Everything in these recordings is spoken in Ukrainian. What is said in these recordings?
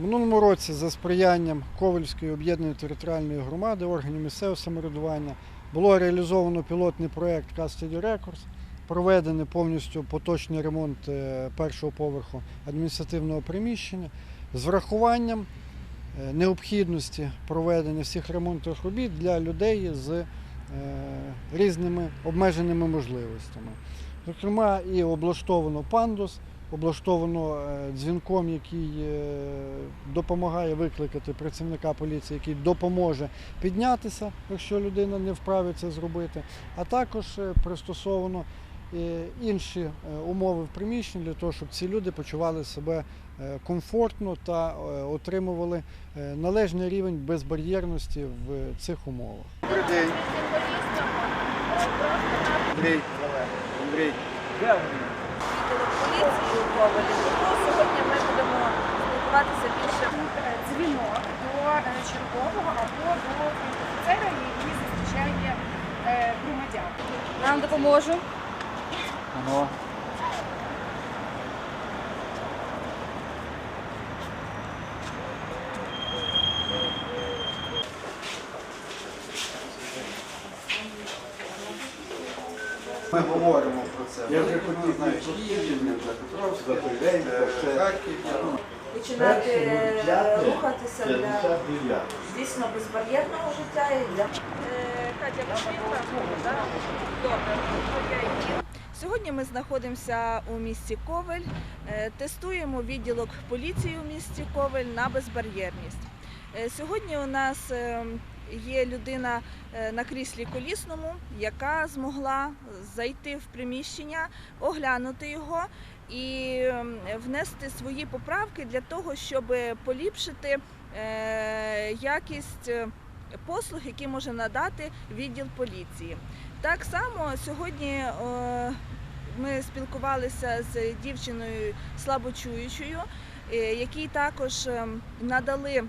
Минулому році за сприянням Ковальської об'єднаної територіальної громади, органів місцевого самоврядування, було реалізовано пілотний проєкт Custody Records, проведений повністю поточний ремонт е, першого поверху адміністративного приміщення з врахуванням е, необхідності проведення всіх ремонтних робіт для людей з е, різними обмеженими можливостями. Зокрема, і облаштовано пандус, облаштовано е, дзвінком, який е, допомагає викликати працівника поліції, який допоможе піднятися, якщо людина не вправі це зробити, а також е, пристосовано інші умови в приміщенні для того, щоб ці люди почували себе комфортно та отримували належний рівень безбар'єрності в цих умовах. Добрий день. Андрій. Андрій. Поліції. Тому сьогодні ми будемо спілкуватися більше. дзвінок до е, чергового або до офіцера, який зустрічає е, громадян. Нам допоможу. Ано. Ми говоримо про це. Я вже хотів що Київ, Дніпропетровськ, Запоріжжя, е. Харків. Починати е, рухатися для дійсно безбар'єрного життя і для Катя Сьогодні ми знаходимося у місті Ковель, е, тестуємо відділок поліції у місті Ковель на безбар'єрність. Е, Сьогодні у нас е, є людина е, на кріслі колісному, яка змогла зайти в приміщення, оглянути його і внести свої поправки для того, щоб поліпшити е, якість е, послуг, які може надати відділ поліції. Так само сьогодні ми спілкувалися з дівчиною слабочуючою, якій також ем, надали.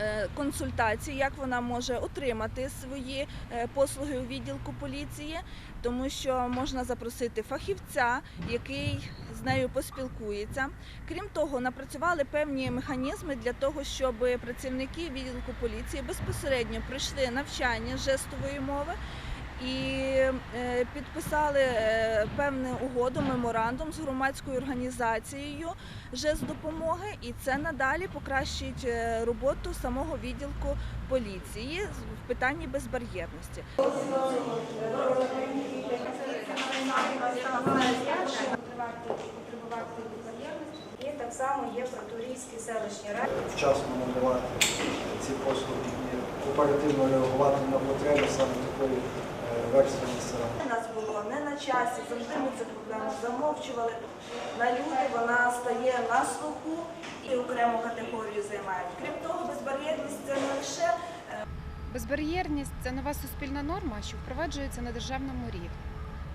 Е, Консультації, як вона може отримати свої е, послуги у відділку поліції, тому що можна запросити фахівця, який з нею поспілкується. Крім того, напрацювали певні механізми для того, щоб працівники відділку поліції безпосередньо пройшли навчання жестової мови і підписали е, певну угоду, меморандум з громадською організацією жест допомоги, і це надалі покращить е, роботу самого відділку поліції в питанні безбар'єрності. безбар'єрності. І так само є Протурійські селищні ради. вчасно надавати ці послуги і оперативно реагувати на потреби саме такої е, населення. У нас було не на часі, завжди ми цю проблему замовчували. На люди вона стає на слуху і окрему категорію займають. Крім того, безбар'єрність це не лише Безбар'єрність це нова суспільна норма, що впроваджується на державному рівні.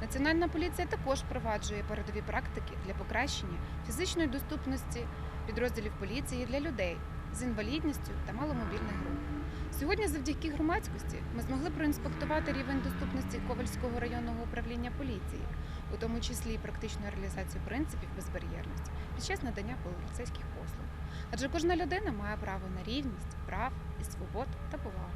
Національна поліція також впроваджує передові практики для покращення фізичної доступності підрозділів поліції для людей з інвалідністю та маломобільних груп. Сьогодні, завдяки громадськості, ми змогли проінспектувати рівень доступності Ковальського районного управління поліції, у тому числі і практичну реалізацію принципів безбар'єрності під час надання поліцейських послуг. Адже кожна людина має право на рівність, прав і свобод та повагу.